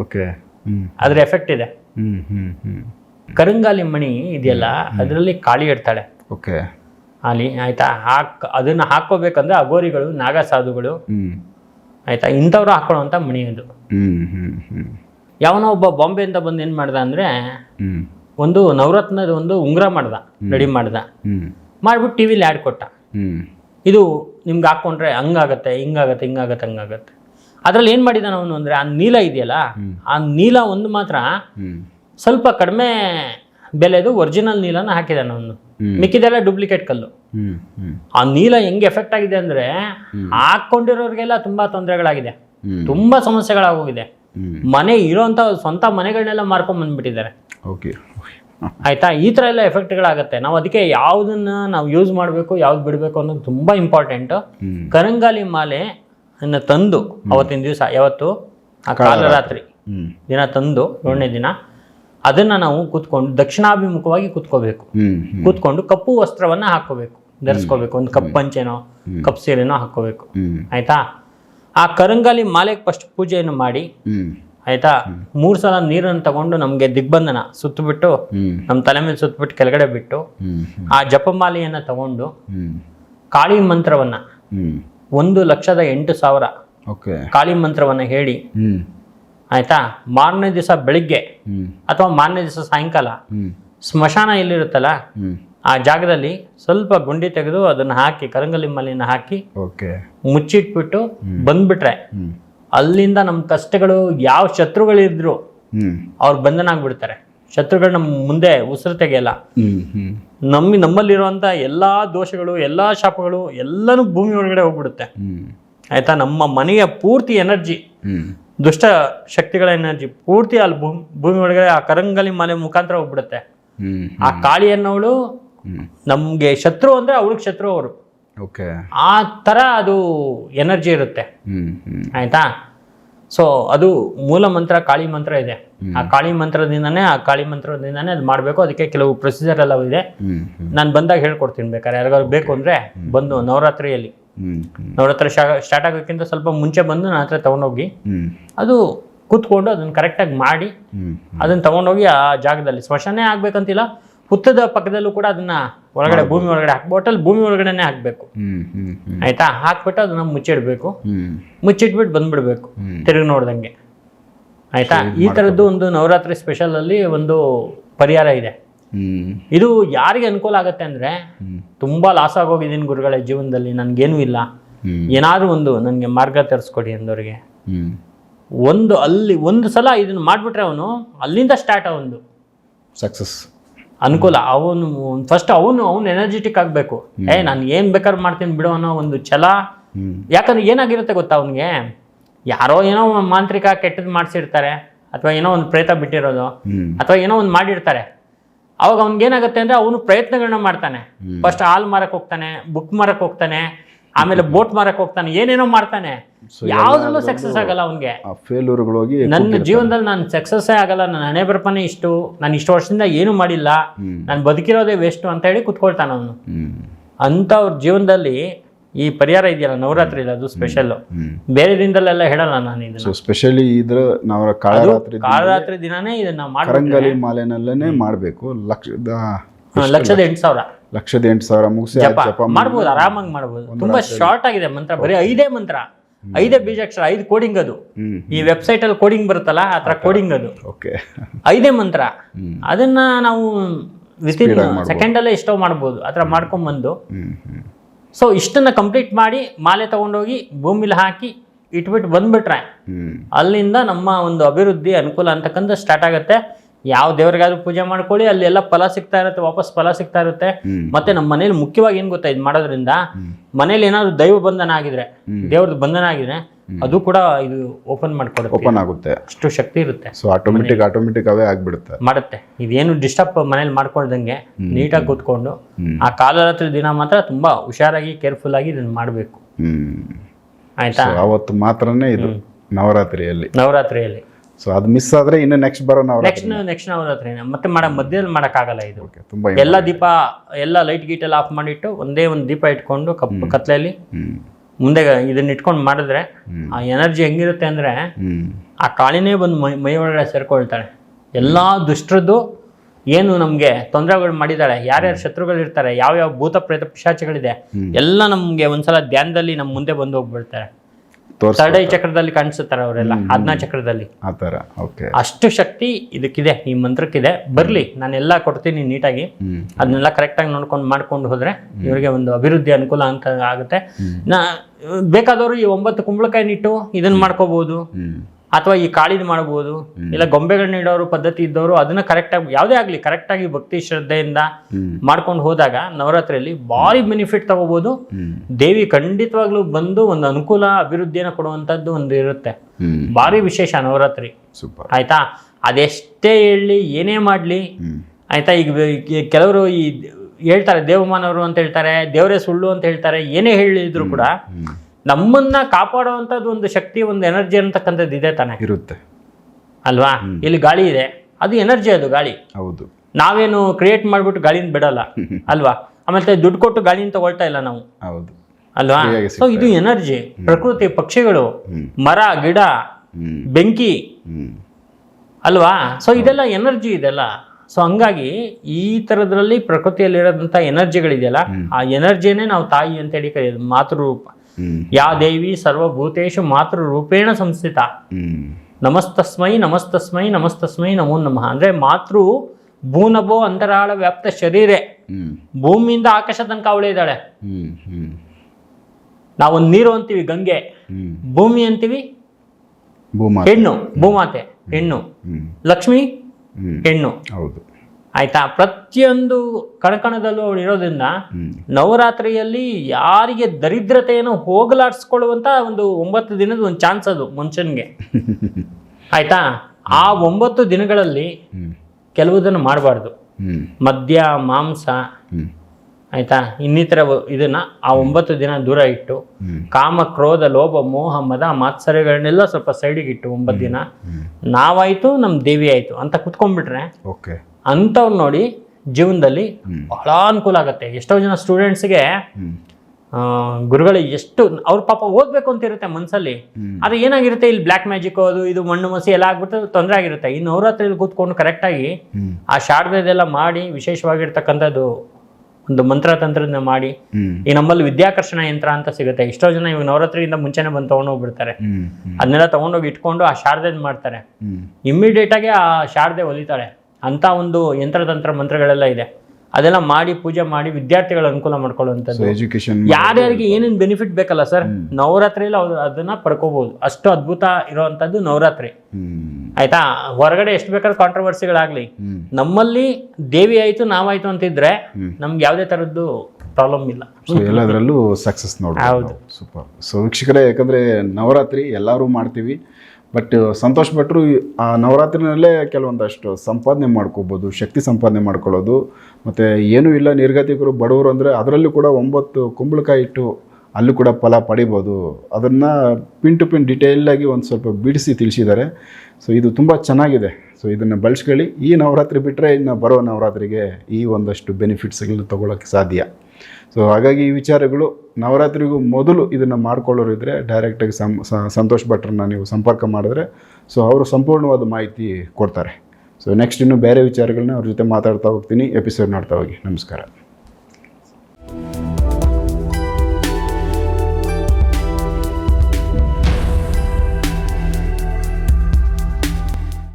ಓಕೆ. ಅದ್ರ ಎಫೆಕ್ಟ್ ಇದೆ. ಕರಂಗಾಲಿ ಮಣಿ ಇದೆಯಲ್ಲ ಅದರಲ್ಲಿ ಕಾಳಿ ಇಡ್ತಾಳೆ. ಓಕೆ. ಅಲ್ಲಿ ಆಯ್ತಾ? ಹಾಕ್ ಅದನ್ನ ಹಾಕೋಬೇಕಂದ್ರೆ ಅಗೋರಿಗಳು ನಾಗ ಸಾಧುಗಳು ಹ್ಮ್. ಆಯ್ತಾ? ಇಂಥವ್ರು ಹಾಕೊಳ್ಳುವಂಥ ಮಣಿ ಅದು. ಹ್ಮ್ ಯಾವನೋ ಒಬ್ಬ ಬಾಂಬೆಯಿಂದ ಬಂದು ಏನು ಮಾಡ್ದ ಅಂದ್ರೆ ಒಂದು ನವರತ್ನದ ಒಂದು ಉಂಗುರ ಮಾಡ್ದ ರೆಡಿ ಮಾಡ್ದ. ಮಾಡ್ಬಿಟ್ಟು ಟಿವಿಲಿ ಆ್ಯಡ್ ಕೊಟ್ಟ. ಹ್ಮ್. ಇದು ನಿಮ್ಗೆ ಹಾಕೊಂಡ್ರೆ ಹಂಗಾಗತ್ತೆ ಹಿಂಗಾಗತ್ತೆ ಹಿಂಗಾಗತ್ತೆ ಹಂಗಾಗತ್ತೆ. ಅದ್ರಲ್ಲಿ ಏನು ಮಾಡಿದಾನ ಅವನು ಅಂದ್ರೆ ಆ ನೀಲ ಇದೆಯಲ್ಲ ಆ ನೀಲ ಒಂದು ಮಾತ್ರ ಸ್ವಲ್ಪ ಕಡಿಮೆ ಬೆಲೆದು ಒರಿಜಿನಲ್ ನೀಲನ ಹಾಕಿದ್ದಾನೆ ಅವನು. ಮಿಕ್ಕಿದೆಲ್ಲ ಡೂಪ್ಲಿಕೇಟ್ ಕಲ್ಲು. ಆ ನೀಲ ಹೆಂಗೆ ಎಫೆಕ್ಟ್ ಆಗಿದೆ ಅಂದ್ರೆ ಹಾಕೊಂಡಿರೋರಿಗೆಲ್ಲ ತುಂಬಾ ತೊಂದರೆಗಳಾಗಿದೆ. ತುಂಬಾ ಸಮಸ್ಯೆಗಳಾಗೋಗಿದೆ. ಮನೆ ಇರೋಂಥ ಸ್ವಂತ ಮನೆಗಳನ್ನೆಲ್ಲ ಮಾರ್ಕೊಂಡ್ ಬಂದ್ಬಿಟ್ಟಿದ್ದಾರೆ. ಓಕೆ. ಆಯ್ತಾ? ಈ ಥರ ಎಲ್ಲ ಎಫೆಕ್ಟ್ಗಳಾಗತ್ತೆ ನಾವು ಅದಕ್ಕೆ ಯಾವುದನ್ನ ನಾವು ಯೂಸ್ ಮಾಡಬೇಕು ಯಾವ್ದು ಬಿಡಬೇಕು ಅನ್ನೋದು ತುಂಬ ಇಂಪಾರ್ಟೆಂಟ್ ಕರಂಗಾಲಿ ಮಾಲೆ ಅನ್ನ ತಂದು ಅವತ್ತಿನ ದಿವಸ ಯಾವತ್ತು? ಆ ಕಾಲರಾತ್ರಿ. ದಿನ ತಂದು ಏಳನೇ ದಿನ. ಅದನ್ನ ನಾವು ಕೂತ್ಕೊಂಡು ದಕ್ಷಿಣಾಭಿಮುಖವಾಗಿ ಕೂತ್ಕೋಬೇಕು. ಕೂತ್ಕೊಂಡು ಕಪ್ಪು ವಸ್ತ್ರವನ್ನ ಹಾಕೋಬೇಕು ಧರಿಸ್ಕೋಬೇಕು. ಒಂದು ಕಪ್ಪು ಪಂಚೆನೋ ಕಪ್ಪು ಸೀರೆನೋ ಹಾಕೋಬೇಕು ಆಯ್ತಾ? ಆ ಕರಂಗಾಲಿ ಮಾಲೆಗೆ ಫಸ್ಟ್ ಪೂಜೆಯನ್ನು ಮಾಡಿ ಆಯ್ತಾ? ಮೂರು ಸಲ ನೀರನ್ನು ತಗೊಂಡು ನಮಗೆ ದಿಗ್ಬಂಧನ ಸುತ್ತಬಿಟ್ಟು ನಮ್ಮ ತಲೆ ಮೇಲೆ ಸುತ್ತಬಿಟ್ಟು ಕೆಳಗಡೆ ಬಿಟ್ಟು ಆ ಜಪಮಾಲೆಯನ್ನ ತಗೊಂಡು ಕಾಳಿ ಮಂತ್ರವನ್ನ ಒಂದು ಲಕ್ಷದ ಎಂಟು ಸಾವಿರ ಕಾಳಿ ಮಂತ್ರವನ್ನ ಹೇಳಿ ಹ್ಮ್. ಆಯ್ತಾ? ಮಾರನೇ ದಿವಸ ಬೆಳಿಗ್ಗೆ ಅಥವಾ ಮಾರನೇ ದಿವಸ ಸಾಯಂಕಾಲ ಸ್ಮಶಾನ ಎಲ್ಲಿರುತ್ತಲ್ಲ? ಆ ಜಾಗದಲ್ಲಿ ಸ್ವಲ್ಪ ಗುಂಡಿ ತೆಗೆದು ಅದನ್ನ ಹಾಕಿ ಕರಂಗಲಿ ಮಲ್ಲಿನ ಹಾಕಿ ಮುಚ್ಚಿಟ್ಬಿಟ್ಟು ಬಂದ್ಬಿಟ್ರೆ ಅಲ್ಲಿಂದ ನಮ್ಮ ಕಷ್ಟಗಳು ಯಾವ ಶತ್ರುಗಳಿದ್ರು ಅವ್ರು ಬಂಧನ ಆಗ್ಬಿಡ್ತಾರೆ ಶತ್ರುಗಳು ನಮ್ಮ ಮುಂದೆ ಉಸಿರು ತೆಗೆಯಲ್ಲ. ನಮ್ಮ ನಮ್ಮಲ್ಲಿರುವಂಥ ಎಲ್ಲ ದೋಷಗಳು ಎಲ್ಲಾ ಶಾಪಗಳು ಎಲ್ಲನೂ ಭೂಮಿ ಒಳಗಡೆ ಹೋಗ್ಬಿಡುತ್ತೆ. ಆಯ್ತಾ? ನಮ್ಮ ಮನೆಯ ಪೂರ್ತಿ ಎನರ್ಜಿ ದುಷ್ಟ ಶಕ್ತಿಗಳ ಎನರ್ಜಿ ಪೂರ್ತಿ ಅಲ್ಲಿ ಭೂಮಿ ಭೂಮಿ ಒಳಗಡೆ ಆ ಕರಂಗಲಿ ಮನೆ ಮುಖಾಂತರ ಹೋಗ್ಬಿಡುತ್ತೆ. ಆ ಕಾಳಿ ಅನ್ನೋಳು ನಮ್ಗೆ ಶತ್ರು ಅಂದ್ರೆ ಅವಳಿಗೆ ಶತ್ರು ಅವರು. ಓಕೆ. ಆ ಥರ ಅದು ಎನರ್ಜಿ ಇರುತ್ತೆ. ಆಯ್ತಾ? ಸೊ ಅದು ಮೂಲ ಮಂತ್ರ ಕಾಳಿ ಮಂತ್ರ ಇದೆ. ಆ ಕಾಳಿ ಮಂತ್ರದಿಂದನೇ ಆ ಕಾಳಿ ಮಂತ್ರದಿಂದನೇ ಅದು ಮಾಡಬೇಕು. ಅದಕ್ಕೆ ಕೆಲವು ಪ್ರೊಸೀಜರ್ ಎಲ್ಲ ಇದೆ. ನಾನು ಬಂದಾಗ ಹೇಳ್ಕೊಡ್ತೀನಿ ಬೇಕಾದ್ರೆ ಯಾರಿಗಾದ್ರು ಬೇಕು ಅಂದರೆ ಬಂದು ನವರಾತ್ರಿಯಲ್ಲಿ. ಹ್ಮ್ ಹತ್ರ ಸ್ಟಾರ್ಟ್ ಆಗೋಕ್ಕಿಂತ ಸ್ವಲ್ಪ ಮುಂಚೆ ಬಂದು ನನ್ನ ಹತ್ರ ತೊಗೊಂಡೋಗಿ ಹ್ಮ್. ಅದು ಕೂತ್ಕೊಂಡು ಅದನ್ನು ಕರೆಕ್ಟಾಗಿ ಮಾಡಿ ಅದನ್ನು ತೊಗೊಂಡೋಗಿ ಆ ಜಾಗದಲ್ಲಿ. ಸ್ಮಶಾನೇ ಆಗ್ಬೇಕಂತಿಲ್ಲ ಹುತ್ತದ ಪಕ್ಕದಲ್ಲೂ ಕೂಡ ಅದನ್ನ ಒಳಗಡೆ ಭೂಮಿ ಒಳಗಡೆ ಹಾಕ್ಬಿಟ್ಟು ಅಲ್ಲಿ ಭೂಮಿ ಒಳಗಡೆನೆ ಹಾಕ್ಬೇಕು. ಹ್ಮ್ ಹ್ಮ್ ಹ್ಮ್. ಆಯ್ತಾ? ಹಾಕ್ಬಿಟ್ಟು ಅದನ್ನ ಮುಚ್ಚಿಡ್ಬೇಕು. ಮುಚ್ಚಿಟ್ಬಿಟ್ಟು ಬಂದ್ಬಿಡ್ಬೇಕು. ತಿರುಗಿ ನೋಡ್ದಂಗೆ. ಆಯ್ತಾ? ಈ ತರದ್ದು ಒಂದು ನವರಾತ್ರಿ ಸ್ಪೆಷಲ್ ಅಲ್ಲಿ ಒಂದು ಪರಿಹಾರ ಇದೆ. ಇದು ಯಾರಿಗೆ ಅನುಕೂಲ ಆಗುತ್ತೆ ಅಂದ್ರೆ ತುಂಬಾ ಲಾಸ್ ಆಗೋಗಿದ್ದೀನಿ ಗುರುಗಳ ಜೀವನದಲ್ಲಿ ನನ್ಗೇನೂ ಇಲ್ಲ. ಏನಾದರೂ ಒಂದು ನನಗೆ ಮಾರ್ಗ ತರಿಸ್ಕೊಡಿ ಅಂದವ್ರಿಗೆ. ಒಂದು ಅಲ್ಲಿ ಒಂದು ಸಲ ಇದನ್ನ ಮಾಡ್ಬಿಟ್ರೆ ಅವನು ಅಲ್ಲಿಂದ ಸ್ಟಾರ್ಟ್ ಅವನು ಸಕ್ಸಸ್ ಅನುಕೂಲ. ಅವನು ಫಸ್ಟ್ ಅವನು ಅವನು ಎನರ್ಜೆಟಿಕ್ ಆಗಬೇಕು. ಏ ನಾನು ಏನು ಬೇಕಾದ್ರೂ ಮಾಡ್ತೀನಿ ಬಿಡು ಅನ್ನೋ ಒಂದು ಛಲ. ಯಾಕಂದ್ರೆ ಏನಾಗಿರುತ್ತೆ ಗೊತ್ತಾ ಅವನಿಗೆ? ಯಾರೋ ಏನೋ ಮಾಂತ್ರಿಕ ಕೆಟ್ಟದ್ದು ಮಾಡಿಸಿರ್ತಾರೆ ಅಥವಾ ಏನೋ ಒಂದು ಪ್ರೇತ ಬಿಟ್ಟಿರೋದು ಅಥವಾ ಏನೋ ಒಂದು ಮಾಡಿರ್ತಾರೆ. ಅವಾಗ ಅವ್ನಿಗೆ ಏನಾಗುತ್ತೆ ಅಂದ್ರೆ ಅವನು ಪ್ರಯತ್ನಗಳನ್ನ ಮಾಡ್ತಾನೆ. ಫಸ್ಟ್ ಹಾಲ್ ಮಾರಕ್ ಹೋಗ್ತಾನೆ ಬುಕ್ ಮಾರಕ್ ಹೋಗ್ತಾನೆ ಆಮೇಲೆ ಬೋಟ್ ಮಾರಕ್ ಹೋಗ್ತಾನೆ ಏನೇನೋ ಮಾಡ್ತಾನೆ. ಯಾವ್ದ್ರಲ್ಲೂ ಸಕ್ಸಸ್ ಆಗಲ್ಲ ಅವನಿಗೆ. ಹೋಗಿ ನನ್ನ ಜೀವನದಲ್ಲಿ ನಾನು ಸಕ್ಸಸ್ಸೇ ಆಗಲ್ಲ ನನ್ನ ಹಣೆ ಬರಪನೆ ಇಷ್ಟು ನಾನು ಇಷ್ಟು ವರ್ಷದಿಂದ ಏನು ಮಾಡಿಲ್ಲ. ನಾನು ಬದುಕಿರೋದೇ ವೇಸ್ಟು ಅಂತ ಹೇಳಿ ಕುತ್ಕೊಳ್ತಾನೆ ಅವನು. ಅಂಥವ್ರ ಅಂತ ಅವ್ರ ಜೀವನದಲ್ಲಿ ಈ ಪರಿಹಾರ ಇದೆಯಲ್ಲ ನವರಾತ್ರಿ ಅದು ಸ್ಪೆಷಲ್ ಬೇರೆ ದಿನದಲ್ಲೆಲ್ಲ ಹೇಳಲ್ಲ ನಾನು ಇದನ್ನ. ಸೊ ಸ್ಪೆಷಲಿ ಇದ್ರ ನಾವು ಕಾಳರಾತ್ರಿ ಕಾಳರಾತ್ರಿ ದಿನಾನೇ ಇದನ್ನ ಮಾಡಿ ಕರಂಗಲಿ ಮಾಲೆನಲ್ಲೇನೆ ಮಾಡಬೇಕು. ಲಕ್ಷದ ಲಕ್ಷದ ಎಂಟು ಸಾವಿರ. ಲಕ್ಷದ ಎಂಟು ಸಾವಿರ ಮುಗಿಸಿ ಜಪ. ಮಾಡ್ಬೋದು ಆರಾಮಾಗಿ ಮಾಡ್ಬೋದು. ತುಂಬಾ ಶಾರ್ಟ್ ಆಗಿದೆ ಮಂತ್ರ. ಬರೀ ಐದೇ ಮಂತ್ರ. ಐದೇ ಬೀಜಾಕ್ಷರ ಐದು ಕೋಡಿಂಗ್ ಅದು. ಈ ವೆಬ್ಸೈಟ್ ಅಲ್ಲಿ ಕೋಡಿಂಗ್ ಬರುತ್ತಲ್ಲ ಆ ಕೋಡಿಂಗ್ ಅದು. ಐದೇ ಮಂತ್ರ. ಅದನ್ನ ನಾವು ವಿತಿನ್ ಸೆಕೆಂಡಲ್ಲೇ ಇಷ್ಟೋ ಮಾಡ್ಬೋದು. ಆತರ ಮಾಡ್ಕೊಂಡ್ ಬಂದು ಸೊ ಇಷ್ಟನ್ನ ಕಂಪ್ಲೀಟ್ ಮಾಡಿ ಮಾಲೆ ತಗೊಂಡೋಗಿ ಭೂಮಿಲಿ ಹಾಕಿ ಇಟ್ಬಿಟ್ಟು ಬಂದ್ಬಿಟ್ರೆ ಅಲ್ಲಿಂದ ನಮ್ಮ ಒಂದು ಅಭಿವೃದ್ಧಿ ಅನುಕೂಲ ಅಂತಕ್ಕಂಥ ಸ್ಟಾರ್ಟ್ ಆಗುತ್ತೆ. ಯಾವ ದೇವ್ರಿಗಾದ್ರೂ ಪೂಜೆ ಮಾಡ್ಕೊಳ್ಳಿ ಅಲ್ಲಿ ಎಲ್ಲ ಫಲ ಸಿಗ್ತಾ ಇರುತ್ತೆ ವಾಪಸ್ ಫಲ ಸಿಗ್ತಾ ಇರುತ್ತೆ. ಮತ್ತೆ ನಮ್ಮ ಮನೇಲಿ ಮುಖ್ಯವಾಗಿ ಏನ್ ಗೊತ್ತಾ ಇದು ಮಾಡೋದ್ರಿಂದ ಮನೇಲಿ ಏನಾದ್ರು ದೈವ ಬಂಧನ ಆಗಿದ್ರೆ ದೇವ್ರದ್ದು ಬಂಧನ ಆಗಿದ್ರೆ ಅದು ಕೂಡ ಇದು ಓಪನ್ ಮಾಡ್ಕೊಡುತ್ತೆ ಓಪನ್ ಆಗುತ್ತೆ. ಅಷ್ಟು ಶಕ್ತಿ ಇರುತ್ತೆ. ಸೊ ಆಟೋಮೆಟಿಕ್ ಆಟೋಮೆಟಿಕ್ ಅವೇ ಆಗ್ಬಿಡುತ್ತೆ. ಮಾಡುತ್ತೆ. ಇದೇನು ಡಿಸ್ಟರ್ಬ್ ಮನೇಲಿ ಮಾಡ್ಕೊಳ್ದಂಗೆ ನೀಟಾಗಿ ಕೂತ್ಕೊಂಡು. ಆ ಕಾಲರಾತ್ರಿ ದಿನ ಮಾತ್ರ ತುಂಬಾ ಹುಷಾರಾಗಿ ಕೇರ್ಫುಲ್ ಆಗಿ ಇದನ್ನ ಮಾಡಬೇಕು. ಆಯ್ತಾ? ಅವತ್ತು ಮಾತ್ರನೇ ಇದು ನವರಾತ್ರಿಯಲ್ಲಿ. ನವರಾತ್ರಿಯಲ್ಲಿ. ಸೊ ಅದು ಮಿಸ್ ಆದ್ರೆ ಇನ್ನು ನೆಕ್ಸ್ಟ್ ಬರೋ ನವರಾತ್ರಿ ನೆಕ್ಸ್ಟ್ ನೆಕ್ಸ್ಟ್ ನವರಾತ್ರಿ ಮತ್ತೆ ಮಾಡ ಮಧ್ಯದಲ್ಲಿ ಮಾಡೋಕ್ಕಾಗಲ್ಲ ಇದು. ತುಂಬಾ ಎಲ್ಲ ದೀಪ ಎಲ್ಲ ಲೈಟ್ ಗೀಟ್ ಎಲ್ಲ ಆಫ್ ಮಾಡಿಟ್ಟು ಒಂದೇ ಒಂದು ದೀಪ ಇಟ್ಕೊಂಡು ಕಪ್ಪು ಕತ್ಲೆಯಲ್ಲಿ ಮುಂದೆ ಇದನ್ನ ಇಟ್ಕೊಂಡು ಮಾಡಿದ್ರೆ ಆ ಎನರ್ಜಿ ಹೆಂಗಿರುತ್ತೆ ಅಂದ್ರೆ ಆ ಕಾಳಿನೇ ಬಂದು ಮೈ ಮೈ ಒಳಗಡೆ ಸೇರ್ಕೊಳ್ತಾಳೆ. ಎಲ್ಲ ದುಷ್ಟರದ್ದು ಏನು ನಮಗೆ ತೊಂದರೆಗಳು ಮಾಡಿದ್ದಾಳೆ. ಯಾರ್ಯಾರು ಶತ್ರುಗಳು ಇರ್ತಾರೆ ಯಾವ್ಯಾವ ಭೂತ ಪ್ರೇತ ಪಿಶಾಚಿಗಳಿದೆ ಎಲ್ಲ ನಮಗೆ ಒಂದ್ಸಲ ಧ್ಯಾನದಲ್ಲಿ ನಮ್ಮ ಮುಂದೆ ಬಂದು ಹೋಗ್ಬಿಡ್ತಾರೆ. ತರ್ಡೈ ಚಕ್ರದಲ್ಲಿ ಕಾಣಿಸುತ್ತಾರೆ ಅವರೆಲ್ಲ ಅದ್ನ ಚಕ್ರದಲ್ಲಿ. ಆ ಥರ ಓಕೆ. ಅಷ್ಟು ಶಕ್ತಿ ಇದಕ್ಕಿದೆ ಈ ಮಂತ್ರಕ್ಕಿದೆ. ಬರಲಿ ನಾನೆಲ್ಲ ಕೊಡ್ತೀನಿ ನೀಟಾಗಿ. ಅದನ್ನೆಲ್ಲ ಕರೆಕ್ಟಾಗಿ ನೋಡ್ಕೊಂಡು ಮಾಡ್ಕೊಂಡು ಹೋದ್ರೆ ಇವರಿಗೆ ಒಂದು ಅಭಿವೃದ್ಧಿ ಅನುಕೂಲ ಅಂತ ಆಗುತ್ತೆ. ನಾ ಬೇಕಾದವರು ಈ ಒಂಬತ್ತು ಕುಂಬಳಕಾಯಿ ನಿಟ್ಟು ಇದನ್ನ ಮಾಡ್ಕೋಬಹುದು ಅಥವಾ ಈ ಕಾಳಿದ್ ಮಾಡ್ಬೋದು ಇಲ್ಲ ಗೊಂಬೆಗಳನ್ನ ಇಡೋರು ಪದ್ಧತಿ ಇದ್ದವರು ಅದನ್ನ ಕರೆಕ್ಟಾಗಿ ಯಾವುದೇ ಆಗಲಿ ಕರೆಕ್ಟಾಗಿ ಭಕ್ತಿ ಶ್ರದ್ಧೆಯಿಂದ ಮಾಡ್ಕೊಂಡು ಹೋದಾಗ ನವರಾತ್ರಿಯಲ್ಲಿ ಭಾರಿ ಬೆನಿಫಿಟ್ ತಗೋಬಹುದು ದೇವಿ ಖಂಡಿತವಾಗ್ಲೂ ಬಂದು ಒಂದು ಅನುಕೂಲ ಅಭಿವೃದ್ಧಿಯನ್ನು ಕೊಡುವಂತದ್ದು ಒಂದು ಇರುತ್ತೆ. ಭಾರಿ ವಿಶೇಷ ನವರಾತ್ರಿ. ಆಯ್ತಾ? ಅದೆಷ್ಟೇ ಹೇಳಿ ಏನೇ ಮಾಡ್ಲಿ. ಆಯ್ತಾ? ಈಗ ಕೆಲವರು ಈ ಹೇಳ್ತಾರೆ ದೇವಮಾನವರು ಅಂತ ಹೇಳ್ತಾರೆ ದೇವರೇ ಸುಳ್ಳು ಅಂತ ಹೇಳ್ತಾರೆ ಏನೇ ಹೇಳಿದ್ರು ಕೂಡ ನಮ್ಮನ್ನ ಕಾಪಾಡುವಂಥದ್ದು ಒಂದು ಶಕ್ತಿ ಒಂದು ಎನರ್ಜಿ ಅಂತಕ್ಕಂಥದ್ದು ಇದೆ ತಾನೆ. ಇರುತ್ತೆ. ಅಲ್ವಾ? ಇಲ್ಲಿ ಗಾಳಿ ಇದೆ. ಅದು ಎನರ್ಜಿ ಅದು ಗಾಳಿ. ಹೌದು. ನಾವೇನು ಕ್ರಿಯೇಟ್ ಮಾಡ್ಬಿಟ್ಟು ಗಾಳಿನ ಬಿಡಲ್ಲ. ಅಲ್ವಾ? ಆಮೇಲೆ ದುಡ್ಡು ಕೊಟ್ಟು ಗಾಳಿನ ತಗೊಳ್ತಾ ಇಲ್ಲ ನಾವು. ಹೌದು. ಅಲ್ವಾ? ಸೊ ಇದು ಎನರ್ಜಿ. ಪ್ರಕೃತಿ ಪಕ್ಷಿಗಳು ಮರ ಗಿಡ ಬೆಂಕಿ. ಅಲ್ವಾ? ಸೊ ಇದೆಲ್ಲ ಎನರ್ಜಿ ಇದೆಲ್ಲ. ಸೊ ಹಂಗಾಗಿ ಈ ಥರದ್ರಲ್ಲಿ ಪ್ರಕೃತಿಯಲ್ಲಿರೋದಂಥ ಎನರ್ಜಿಗಳಿದೆಯಲ್ಲ ಆ ಎನರ್ಜಿನೇ ನಾವು ತಾಯಿ ಅಂತೇಳಿ ಕರೆಯೋದು ಮಾತೃರೂಪ. ಯಾ ದೇವಿ ಸರ್ವಭೂತೇಶು ಮಾತೃರೂಪೇಣ ಸಂಸ್ಥಿತ. ನಮಸ್ತಸ್ಮೈ ನಮಸ್ತಸ್ಮೈ ನಮಸ್ತಸ್ಮೈ ನಮೋ ನಮಃ. ಅಂದ್ರೆ ಮಾತೃ ಭೂನಭೋ ಅಂತರಾಳ ವ್ಯಾಪ್ತ ಶರೀರೆ. ಭೂಮಿಯಿಂದ ಆಕಾಶ ತನಕ ಅವಳೇ ಇದ್ದಾಳೆ. ನಾವೊಂದು ನೀರು ಅಂತೀವಿ ಗಂಗೆ. ಭೂಮಿ ಅಂತೀವಿ ಹೆಣ್ಣು ಭೂಮಾತೆ ಹೆಣ್ಣು. ಲಕ್ಷ್ಮಿ ಹೆಣ್ಣು. ಹೌದು. ಆಯ್ತಾ? ಪ್ರತಿಯೊಂದು ಕಣಕಣದಲ್ಲೂ ಅವಳು ಇರೋದ್ರಿಂದ ನವರಾತ್ರಿಯಲ್ಲಿ ಯಾರಿಗೆ ದರಿದ್ರತೆಯನ್ನು ಹೋಗಲಾಡಿಸ್ಕೊಳ್ಳುವಂತ ಒಂದು ಒಂಬತ್ತು ದಿನದ ಒಂದು ಚಾನ್ಸ್ ಅದು ಮನುಷ್ಯನ್ಗೆ ಆಯ್ತಾ? ಆ ಒಂಬತ್ತು ದಿನಗಳಲ್ಲಿ ಕೆಲವುದನ್ನು ಮಾಡಬಾರ್ದು. ಮದ್ಯ ಮಾಂಸ ಆಯಿತಾ? ಇನ್ನಿತರ ಇದನ್ನ ಆ ಒಂಬತ್ತು ದಿನ ದೂರ ಇಟ್ಟು ಕಾಮ ಕ್ರೋಧ ಲೋಭ ಮೋಹ ಮದ ಮಾತ್ಸರ್ಯಗಳನ್ನೆಲ್ಲ ಸ್ವಲ್ಪ ಸೈಡಿಗೆ ಇಟ್ಟು ಒಂಬತ್ತು ದಿನ ನಾವಾಯ್ತು ನಮ್ಮ ದೇವಿ ಆಯ್ತು ಅಂತ ಕುತ್ಕೊಂಡ್ಬಿಟ್ರೆ ಓಕೆ. ಅಂಥವ್ರು ನೋಡಿ ಜೀವನದಲ್ಲಿ ಬಹಳ ಅನುಕೂಲ ಆಗುತ್ತೆ. ಎಷ್ಟೋ ಜನ ಸ್ಟೂಡೆಂಟ್ಸ್ಗೆ ಗುರುಗಳು ಎಷ್ಟು ಅವ್ರ ಪಾಪ ಓದ್ಬೇಕು ಅಂತ ಇರುತ್ತೆ ಮನ್ಸಲ್ಲಿ. ಆದ್ರೆ ಏನಾಗಿರುತ್ತೆ ಇಲ್ಲಿ ಬ್ಲ್ಯಾಕ್ ಮ್ಯಾಜಿಕ್ ಅದು ಇದು ಮಣ್ಣು ಮಸಿ ಎಲ್ಲ ಆಗ್ಬಿಟ್ಟು ತೊಂದರೆ ಆಗಿರುತ್ತೆ. ಈ ನವರಾತ್ರಿಯಲ್ಲಿ ಕೂತ್ಕೊಂಡು ಕರೆಕ್ಟಾಗಿ ಆಗಿ ಆ ಶಾರ್ದೆಲ್ಲ ಮಾಡಿ ವಿಶೇಷವಾಗಿರ್ತಕ್ಕಂಥದ್ದು ಒಂದು ಮಂತ್ರ ತಂತ್ರಜ್ಞ ಮಾಡಿ ಈ ನಮ್ಮಲ್ಲಿ ವಿದ್ಯಾಕರ್ಷಣ ಯಂತ್ರ ಅಂತ ಸಿಗುತ್ತೆ. ಎಷ್ಟೋ ಜನ ಇವಾಗ ನವರಾತ್ರಿಯಿಂದ ಮುಂಚೆನೆ ಬಂದು ತಗೊಂಡೋಗ್ಬಿಡ್ತಾರೆ. ಅದನ್ನೆಲ್ಲ ತಗೊಂಡೋಗಿ ಇಟ್ಕೊಂಡು ಆ ಶಾರದೆ ಮಾಡ್ತಾರೆ. ಇಮ್ಮಿಡಿಯೇಟ್ ಆಗಿ ಆ ಶಾರದೆ ಹೊಲಿತಾಳೆ ಅಂತ ಒಂದು ಯಂತ್ರತಂತ್ರ ಮಂತ್ರಗಳೆಲ್ಲ ಇದೆ. ಅದೆಲ್ಲ ಮಾಡಿ ಪೂಜೆ ಮಾಡಿ ವಿದ್ಯಾರ್ಥಿಗಳ ಅನುಕೂಲ ಮಾಡ್ಕೊಳ್ಳುವಂಥದ್ದು. ಎಜುಕೇಶನ್ ಯಾರ್ಯಾರಿಗೆ ಏನೇನು ಬೆನಿಫಿಟ್ ಬೇಕಲ್ಲ ಸರ್ ನವರಾತ್ರಿಯಲ್ಲಿ ಅವ್ರು ಅದನ್ನ ಪಡ್ಕೋಬಹುದು ಅಷ್ಟು ಅದ್ಭುತ ಇರುವಂತದ್ದು ನವರಾತ್ರಿ. ಆಯ್ತಾ? ಹೊರಗಡೆ ಎಷ್ಟು ಬೇಕಾದ್ರೂ ಕಾಂಟ್ರವರ್ಸಿಗಳಾಗ್ಲಿ ನಮ್ಮಲ್ಲಿ ದೇವಿ ಆಯ್ತು ನಾವಾಯ್ತು ಅಂತಿದ್ರೆ ಇದ್ರೆ ನಮ್ಗೆ ಯಾವುದೇ ತರದ್ದು ಪ್ರಾಬ್ಲಮ್ ಇಲ್ಲ. ಸೊ ಎಲ್ಲದರಲ್ಲೂ ಸಕ್ಸಸ್ ನೋಡಿ ಹೌದು. ಸೂಪರ್ ಸೊ ವೀಕ್ಷಕರೇ ಯಾಕಂದ್ರೆ ನವರಾತ್ರಿ ಎಲ್ಲರೂ ಮಾಡ್ತೀವಿ. ಬಟ್ ಸಂತೋಷ ಭಟ್ರು ಆ ನವರಾತ್ರಿನಲ್ಲೇ ಕೆಲವೊಂದಷ್ಟು ಸಂಪಾದನೆ ಮಾಡ್ಕೋಬೋದು, ಶಕ್ತಿ ಸಂಪಾದನೆ ಮಾಡ್ಕೊಳ್ಳೋದು. ಮತ್ತು ಏನೂ ಇಲ್ಲ ನಿರ್ಗತಿಕರು, ಬಡವರು ಅಂದರೆ ಅದರಲ್ಲೂ ಕೂಡ ಒಂಬತ್ತು ಕುಂಬಳಕಾಯಿ ಇಟ್ಟು ಅಲ್ಲೂ ಕೂಡ ಫಲ ಪಡಿಬೋದು. ಅದನ್ನು ಪಿನ್ ಟು ಪಿನ್ ಡಿಟೇಲಾಗಿ ಒಂದು ಸ್ವಲ್ಪ ಬಿಡಿಸಿ ತಿಳಿಸಿದ್ದಾರೆ. ಸೊ ಇದು ತುಂಬ ಚೆನ್ನಾಗಿದೆ. ಸೊ ಇದನ್ನು ಬಳಸ್ಕೊಳ್ಳಿ. ಈ ನವರಾತ್ರಿ ಬಿಟ್ಟರೆ ಇನ್ನು ಬರೋ ನವರಾತ್ರಿಗೆ ಈ ಒಂದಷ್ಟು ಬೆನಿಫಿಟ್ಸ್ಗಳನ್ನ ತೊಗೊಳಕ್ಕೆ ಸಾಧ್ಯ. ಸೊ ಹಾಗಾಗಿ ಈ ವಿಚಾರಗಳು ನವರಾತ್ರಿಗೂ ಮೊದಲು ಇದನ್ನು ಮಾಡ್ಕೊಳ್ಳೋರು ಇದ್ದರೆ ಡೈರೆಕ್ಟಾಗಿ ಸಂತೋಷ್ ಭಟ್ರನ್ನ ನೀವು ಸಂಪರ್ಕ ಮಾಡಿದ್ರೆ ಸೊ ಅವರು ಸಂಪೂರ್ಣವಾದ ಮಾಹಿತಿ ಕೊಡ್ತಾರೆ. ಸೊ ನೆಕ್ಸ್ಟ್ ಇನ್ನು ಬೇರೆ ವಿಚಾರಗಳನ್ನ ಅವ್ರ ಜೊತೆ ಮಾತಾಡ್ತಾ ಹೋಗ್ತೀನಿ. ಎಪಿಸೋಡ್ ನೋಡ್ತಾ ಹೋಗಿ. ನಮಸ್ಕಾರ.